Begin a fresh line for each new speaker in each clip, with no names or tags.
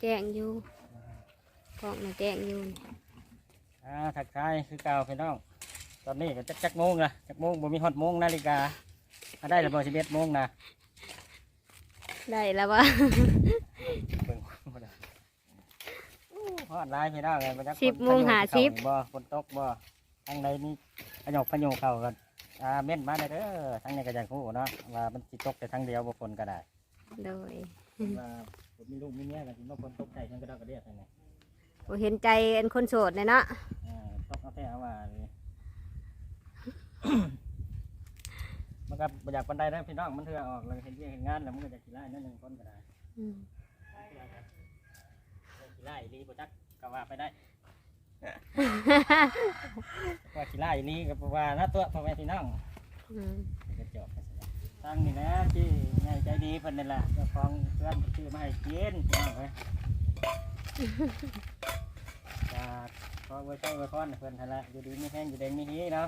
แจ้งอยู่กล้องน่ะแจ้งอยู่นี่
อ่าทักทายคือเก่าพี่น้อง ตอนนี้ก็จักจักโมงละจักโมงบ่มีฮอดโมงนาฬิกามาได้แล้วบ่สิบเอ็ดโมงนะ
ได้แล้ววะ
เบิ่งบ่ได้โอ้ฮอดหลายพี่น้องเลยบ่จัก
สิบโมงหาสิบ
บ่ฝนตกบ่ทางใดนี่พยกพยงเข้ากันอ่าเม่นมาได้เด้อทางนี้ก็อยากฮู้เนาะว่ามันสิตกแต่ทางเดียวบ่ฝนก็ได้
โดย
ว่า ผมมีลูกมีเมียก็สิบ่ฝนตกใจมันก็ดอกกระเดียดนั่นแหละ
โอ้เห็นใจอันคนโสดเลยเนาะ
อ่าตกเอาแท้เอาว่าเลยมันก็บ่อยากปันไดนะพี่น้องมันเถื่อออกแล้วเห็นเวียกเห็นงานแล้วมันก็จะขี้ไล่นั่นหนึ่งคนก็ได้
อืม
ขี้ไล่ลีบ่จักก็ว่าไปได้ ว่าขี้ไล่ลีก็ว่านะตัวพ่อแม่พี่น้อง
อืม
ตั้งนี่นะที่ใหญ่ใจดีเพิ่นนี่แหละเจ้าของเพื่อนซื้อมาให้กินพี่น้องเอ้ยจากขอไว้ใช้ไว้พรให้เพิ่นหั่นละอยู่ดีมีแห้งอยู่แดงมีฮีเนาะ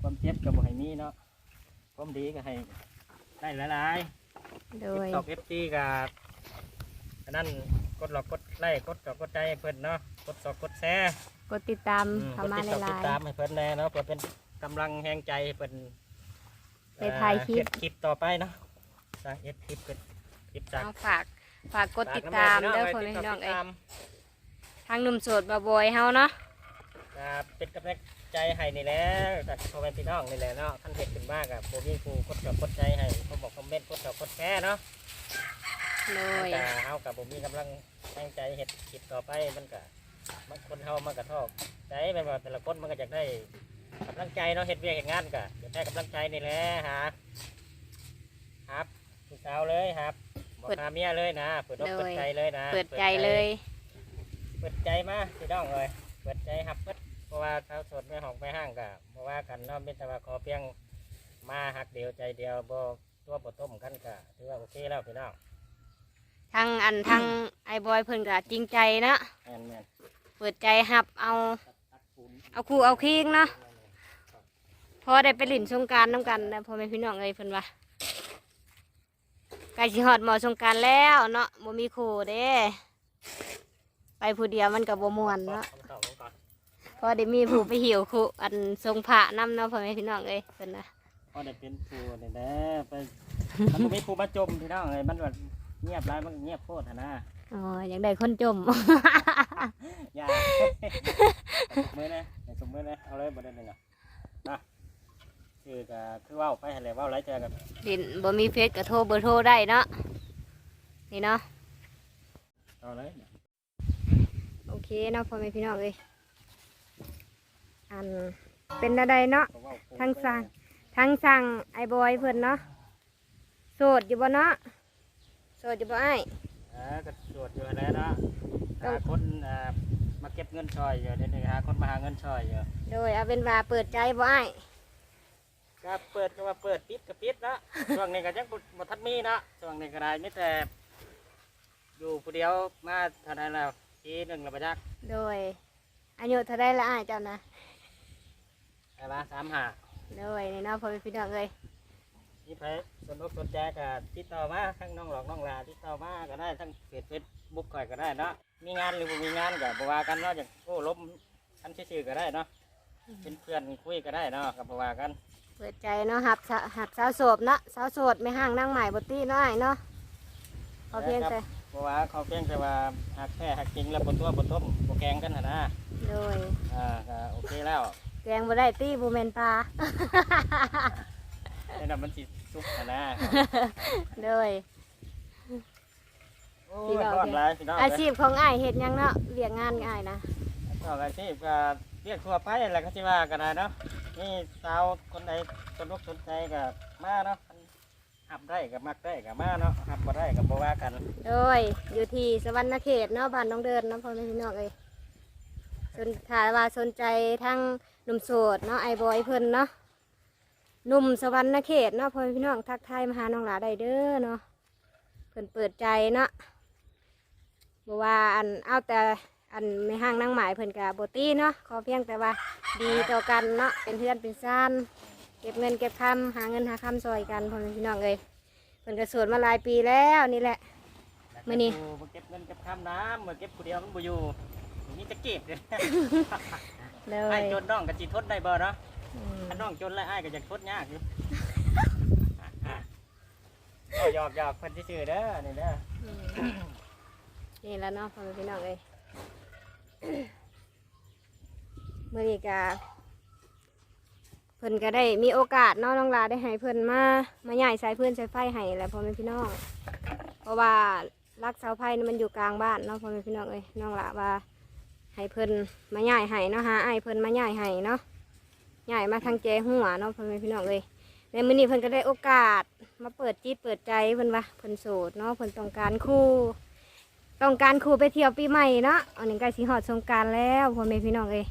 ความเจ็บก็บ่ให้มีเนาะความดีก็ให้ได้หลายๆ
โด
ติ๊
ย
กตอกเอฟซีกับอันนั้นกดหลอกกดไลค์กดกับกดใจให้เพิ่นเนาะกดสอบกดแชร์
กดติดตาม
อืม
เข้าก
ด
มา
ติด
ใน
ตอก
ไล
ติด
น์
ตามให้เพิ่นแน่เนาะเพื่อเป็นกำลังแห่งใจให้เพิ่น
ไปถ่ายคลิป
เฮ็ดคลิปต่อไปเนาะสร้างเอ็ดคลิปเป็นคลิปจาก
เอาฝากฝากกดติดตามเด้อคนพี่น้องเอ้ย
ฝาก
ทางหนุ่มโสดบาบอยเฮาเนาะ
ครับเป็นกำลังใจให้นี่แหล้วจากพ่อแม่พี่น้องนี่แหละเนาะท่านเห็นขึ้นมากอะผมมีผู้กดกับกดใจให้เขาบอกคอมเมนต์กดกับกดแชร์เนาะ
โดย
แต่เฮากับผมมีกำลังตั้งใจเฮ็ดคลิปต่อไปมันก็บางคนเฮามันก็ทอกใจแบบว่าแต่ละคนมันก็อยากได้ กำลังใจเนาะเฮ็ดเวียกเฮ็ดงานก็อยากได้กำลังใจนี่แหละหาครับผู้สาวเลยครับบอกหาเมียเลยนะเปิดอกเปิดใจเลยนะ
เปิดใจเลย
เปิดใจมาพี่น้องเลยเปิดใจหับเปิดเพราะว่าเขาสดไม่ห้องไม่ห้างก็เพราะว่ากันเนาะเป็นแต่ว่าขอเพียงมาหักเดียวใจเดียวบ่ตัวบ่ต้มกันก็ถือว่าโอเคแล้วพี่น้อง
ทางอันทางไอ้บอยเพิ่นก็จริงใจเนาะ
แม่นแม่น
เปิดใจหับเอา
ตักปูน
เอาคู่เอาคิงเนาะ พอได้ไปหลินสงกรารน้ำกันนะพ่อแม่พี่น้องเอ้ยเพิ่นว่าใกล้สิฮอดหมอสงกรารแล้วเนาะบ่มีคู่เด้ไปผู้เดียวมันก็บ่ม่วนเนาะ
คำตอบผมก่อน
พอได้มีผู้ไปหิวคู่อันทรงพระนำเนาะพ่อแม่พี่น้องเอ้ยเพิ่นนะ
พอได้เป็นครูเนี่ยนะไปมันบ่มีครูมาจมพี่น้องเลยมันแบบเงียบไรมันก็เงียบโคตรหั้นนะ
อ๋ออยากได้คนจม
อย่ามือนะอย่าสมมือนะเอาเลยบ่ได้เลยเนาะนะ คือก็คือเว่าไปหั่นแหละเว่าไรเจอกัน
ดินบ่มีเฟซก็โทรเบอร์โทรได้เนาะนี่เนาะ
เอาเลย
โอเคเนาะพ่อแม่พี่น้องเอ้ยอันเป็นอะไรเนาะ
ก็เว้าโค้
ทั้งสร้าง ทั้งสั่งไอ้บอยเพิ่นเนาะโสดอยู่บ่เนาะโสดอยู่บ่ไอ้าย
อ่าก็ตรวจอยู่แล้วเนาะหาคนอ่ามาเก็บเงินช่อยอยู่เดี๋ยวนี้หาคนมาหาเงินช่อยอยู่
โดยเอาเป็นว่าเปิดใจบ่ไอ้าย
ก็เปิดก็ว่าเปิดปิดก็ปิดเนาะช่วงนี้ก็ยังบ่บ่ทันมีเนาะช่วงนี้ก็ได้มีแต่อยู่ผู้เดียวมาเท่านั้นแล้วปีหนึ่งแล้วบ่จัก
โดยอายุเท่าได้ละอ้ายเจ้านะ
อะไรสามห้า
โดยนี่เนาะพ่อแม่พี่น้องเอ้ย
นี่ไปสนอกสนใจก็ติดต่อมาทั้งน้องหลอกน้องลาติดต่อมาก็ได้ทั้งเพจเฟซบุ๊กก่อยก็ได้เนาะมีงานหรือบ่มีงานก็บ่ว่ากันเนาะอย่างโอ้ล้มอันชื่อๆก็ได้เนาะเป็นเพื่อนคุยก็ได้เนาะก็บ่ว่ากัน
เปิดใจเนาะหับสะหับสาวโสดเนาะสาวโสดไม่ห่างนั่งใหม่บ่ตี้เนาะอ้ายเนาะพอเพียงแต่
เพราะว่าเขาเพียงแต่ว่าหักแท้หักจริงแล้วบ่ตัวบ่ต้มบ่แกงกันหั่นนะ
โดย
อ่าก็โอเคแล้ว
แกงบ่ได้ตี้บ่แม่นปลา
นี่น่ะมันสิสุกหั่นนะ
โดย
โอ้
พี่
ย
น้อง
ร้อนหลายพี่น้อง
อาชีพของอ้ายเฮ็ดหยังเนาะเรียกงานอ้ายนะ
ก็อาชีพก็เรียกทั่วไปแหละก็สิว่ากันนะเนาะ นี่สาวคนใดสนอกสนใจก็มาเนาะหับได้ก็มักได้ก็มาเนาะหับบ่ได้ก็บ่ว่ากัน
โดยอยู่ที่สวรรณเขตเนาะบ้านน้องเดินเนาะพ่อแม่พี่น้องเอ้ยสนถาว่าสนใจทั้งหนุ่มโสดเนาะไอ้บอยเพิ่นเนาะหนุ่มสวรรณเขตเนาะพ่อแม่พี่น้องทักทายมาหาน้องหลาได้เด้อเนาะเพิ่นเปิดใจเนาะบ่ว่าอันเอาแต่ อันไม่ห่างนางหมายเพิ่นกับบตี้เนาะขอเพียงแต่ว่าดีต่อกันเนาะเป็นเพื่อนเป็นซ่านเก็บเงินเก็บคำหาเงินหาคำซอยกันพ่อแม่พี่น้องเอ้ยเพิ่นก็โสดมาหลายปีแล้วนี่แหละ มื้อนี้
ยู่มาเก็บเงินเก็บคำน้ำมาเก็บผู้เดียวมันบ่อยู่นี่จะเก็บเลย
เล
ไอ้
ย
จนน้องก็สิทนได้บ่เนาะ
อืม
ถ้าน้องจนแล้วไอ้ก็จะทนยากอยู่ก็หยอกหยอกเพิ่นซื่อๆเด้อนี่เด้อ
อืมนี่แล้วเนาะพ่อแม่พี่น้องเอ้ย เมื้อนี้ก็เพิ่นก็ได้มีโอกาสเนาะน้องลาได้ให้เพิ่นมามาใหญ่สายเพื่อนสายไฟให้แหล้วพ่อแม่พี่น้อง เพราะว่ารักเสาไฟนี่มันอยู่กลางบ้านเนาะพ่อแม่พี่น้องเอ้ยน้องละว่าให้เพิ่นมาใหญ่ให้เนาะหาไอ้เพิ่นมาใหญ่ให้เนาะใหญ่มาทางเจหัวเนาะพ่อแม่พี่น้องเอ้ยในมื้อนี้เพิ่นก็ได้โอกาสมาเปิดจิตเปิดใจเพิ่นว่าเพิ่นโสดเนาะเพิ่นต้องการคู่ ต้องการครูไปเที่ยวปีใหม่เนาะอันนี้ใกล้สิหอดสงการแล้วพ่อแม่พี่น้องเอ้ย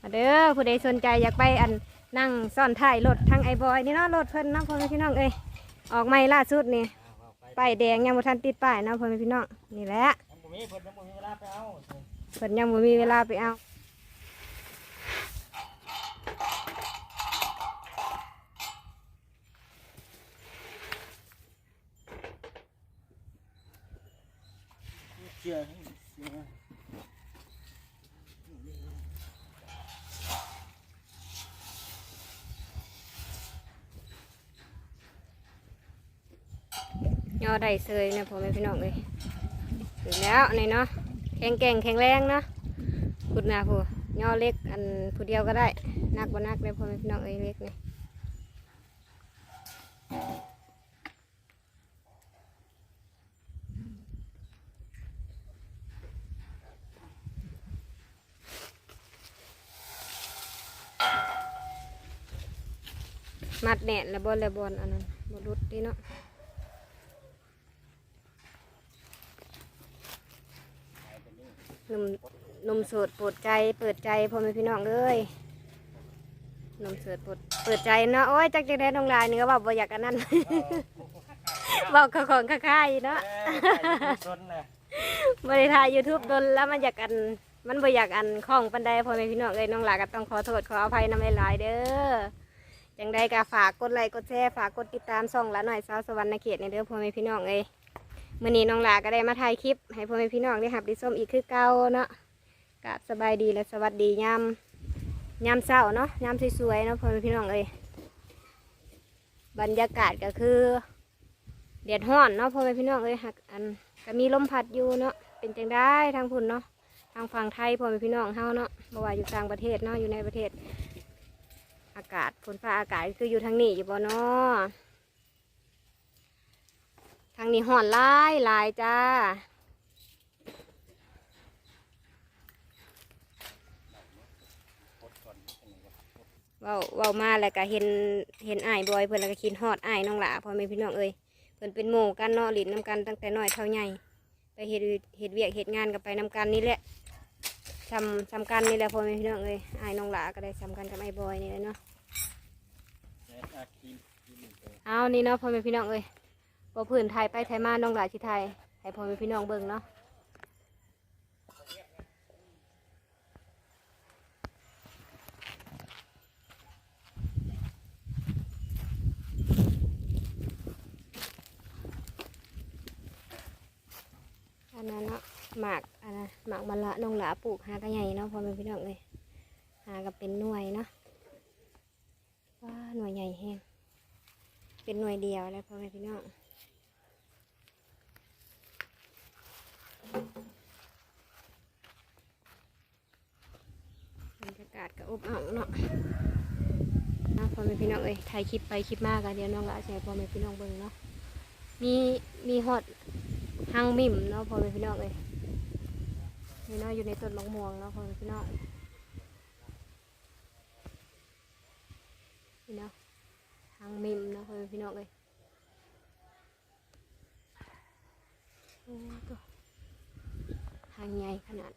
มาเด้อผู้ใดสนใจอยากไปอันนั่งซ่อนถ่ายรถทางไอ้บอยนี่เนาะรถเพิ่นเนาะพ่อแม่พี่น้องเอ้ยออกใหม่ล่าสุดนี่ป้ายแดงยังบ่ทันติดป้ายเนาะพ่อแม่พี่น้องนี่แหละ
ยังบ่มีเพิ่นยังบ่มีเวลาไปเอา
เพิ่นยังบ่มีเวลาไปเอา
เชื่อเชื่อ
ยอได้เซยนะพ่อแม่พี่น้องเอ้ยถึงแล้วนี่เนาะแข็งแกร่งแข็งแรงเนาะพุดหนาผู้ย่อเล็กอันผู้เดียวก็ได้นักบ่นักเลยพ่อแม่พี่น้องเอ้ยเล็กนี่ มัดแหนนแล้วบอลแล้วบอลอันนั้นบอลรุดดีเนาะนมนมสดปิดใจเปิดใจพ่อแม่พี่น้องเลยนมสดปิดเปิดใจเนาะโอ้ยจักจักได้น้องลายนี่ก็บอกบ่อยากอันนั้นบอกของค่ายเนาะ
เนน่ะ
บริถ่ายยูทูบโดนแล้วมันอยากอันมันบ่อยากอันข้องปันใดพ่อแม่พี่น้องเลยน้องหลาก็ต้องขอโทษขออภัยนำหลายๆเด้อ จังใดก็ฝากกดไลค์กดแชร์ฝากกดติดตามส่องละหน่อยสาวสวรรค์ในเขตในเด้อพ่อแม่พี่น้องเลยมื่อนี้น้องหลาก็ได้มาถ่ายคลิป ให้พ่อแม่พี่น้องได้หับด้ส้มอีกคือเก่าเนาะกับสบายดีและสวัสดียามยามเช้าเนาะยามสวยๆเนาะพ่อแม่พี่น้องเลยบรรยากาศก็คือเดือดร้อนเนาะพ่อแม่พี่น้องเลยหักอันก็มีลมพัดอยู่เนาะเป็นจังได้ทางพุ่นเนาะทางฝั่งไทยพ่อแม่พี่น้องเฮาเนาะบ่ว่าอยู่ต่างประเทศเนาะอยู่ในประเทศ อากาศฝนฟ้าอากาศคืออยู่ทางนี้อยู่บ่เนาะทางนี้ห่อนลายลายจ้าเว้าเว้ามาแล้วก็เห็นเห็นอ้ายบอยเพิ่นแล้วก็คิดฮอดอ้ายน้องหลาพ่อแม่พี่น้องเอ้ยเพิ่นเป็นหมู่กันเนาะหลินนํกันตั้งแต่น้อยเท่าใหญ่ไปเฮ็ดเฮ็ดเวียกเฮ็ดงานกับไปน้ำกันนี่แหละ ทำทำกันนี่แหละพ่อแม่พี่น้องเอ้ยอ้น้องหลาก็ได้ทำกันกับไอ้บอยนี่แหละเนาะ
อาคีมคีมเอา
นี่เนาะพ่อแม่พี่น้องเอ้ยบ่พื้นไทยไปไทยมาน้องหลาสิไทยให้พ่อแม่พี่น้องเบิ่งเนาะอันนั้นเนาะ หมากอันนั้นหมากมะละน้องหลาปลูกหากระใหญ่เนาะพ่อแม่พี่น้องเอ้ยหากับเป็นหน่วยเนาะว้าหน่วยใหญ่แฮงเป็นหน่วยเดียวแล้วพ่อแม่พี่น้องบรรยากาศก็อบอ้าวเนาะนะพ่อแม่พี่น้องเอ้ยถ่ายคลิปไปคลิปมากอะเดี๋ยวน้องละแชร์พ่อแม่พี่น้องเบิ่งเนาะมีมีฮอดหังมิมเนาะพ่อแม่พี่น้องเอ้ย นี่เนาะอยู่ในต้นมะม่วงเนาะพ่อพี่น้องนี่เนาะทางมิมเนาะพ่อพี่น้องเลยทางใหญ่ขนาด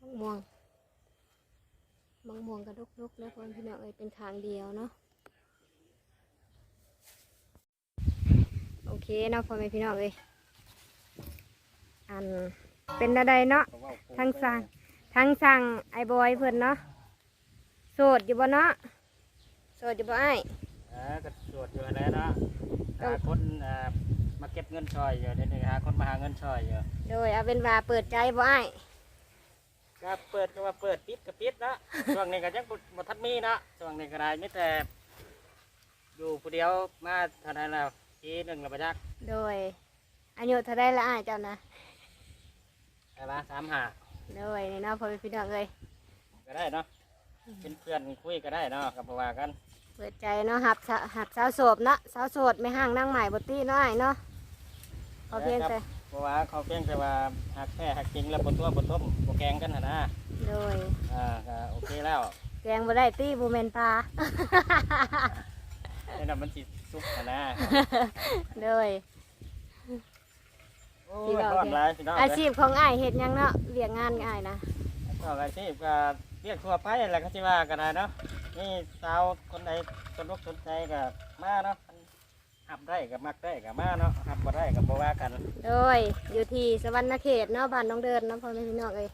มะม่วงมะม่วงกระดกดกๆเนาะพ่อแม่พี่น้องเอ้ยเป็นทางเดียวเนาะโอ เคเนาะพ่อแม่พี่น้องเอ้ยอันเป็นอะไรเนาะ
เพราะว่า
ทั้งสั่งทั้งสั่งไอ้บอยเพิ่นเนาะโสดอยู่บ่เนาะโสดอยู่บ่อ้าย
เออก็ตรวจอยู่แล้วเนาะหาคนเอ่อมาเก็บเงินช่อยอยู่เดี๋ยวนี้หาคนมาหาเงินช่อยอยู่
โดยเอาเป็นว่าเปิดใจบ่อ้าย
ก็เปิดก็ว่าเปิดปิดก็ปิดเนาะช่วงนี้ก็ยังบ่บ่ทันมีเนาะช่วงนี้ก็ได้มีแต่อยู่ผู้เดียวมาเท่านั้นแล้ว ทีหนึ่งแล้วประจักษ์
โดยอายุเท่าได้ละอ้ายเจ้านะ
แต่ว่าสามหา
โดยนี่เนาะพ่อแม่พี่น้องเอ้ย
ก็ได้เนาะเป็นเพื่อนคุยก็ได้เนาะกับว่ากัน
เปิดใจเนาะหับสะหับสาวโสดเนาะสาวโสดไม่ห่างนั่งใหม่บ่ตี้เนาะอ้ายเนาะพอเพียงแต่
เพราะว่าเขาเพียงแต่ว่าหักแท้หักจริงแล้วบนตัวบนต้มบนแกงกันหั่นนะ
โดย
อ่าก็โอเคแล้ว
แกงบ่ได้ตี้บ่แม่นปลา
นี่นะมันสิ สุกหั่นนะ
โดย
โอ้
พี่
ย
น้อง
ร้อนหลายพี่น้อง
อาชีพของอ้ายเฮ็ดหยังเนาะเรียกงานกับอ้ายนะ
ก็อาชีพก็เรียกทั่วไปแหละก็สิว่ากันได้เนาะนี่สาวคนใดสนอกสนใจก็มาเนาะหับได้ก็มักได้ก็มาเนาะหับบ่ได้ก็บ่ว่ากัน
โดยอยู่ที่สวรรณเขตเนาะบ้านน้องเดินเนาะพ่อแม่พี่น้องเอ้ย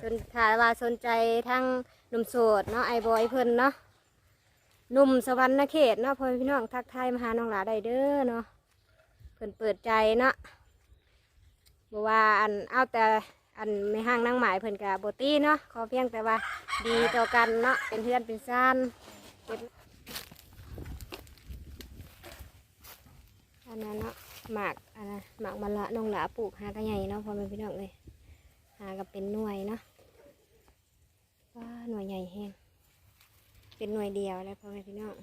สนถ้าว่าสนใจทั้งหนุ่มโสดเนาะไอ้บอยเพิ่นเนาะ หนุ่มสวรรณเขตเนาะพ่อพี่น้องทักทายมาหาน้องหลาได้เด้อเนาะเพิ่นเปิดใจเนาะบอกว่าอันเอาแต่อันไม่ห้างนั่งหมายเพิ่นกับโบตี้เนาะขอเพียงแต่ว่าดีต่อกันเนาะเป็นเพื่อนเป็นซ่านเก็บอันนั้นเนาะหมากอันนั้นหมากมันละน้องหลาปลูกหากระใหญ่เนาะพ่อแม่พี่น้องเลยหากับเป็นหน่วยเนาะว้าหน่วยใหญ่แห้ง เป็นหน่วยเดียวแล้วพ่อแม่พี่น้อง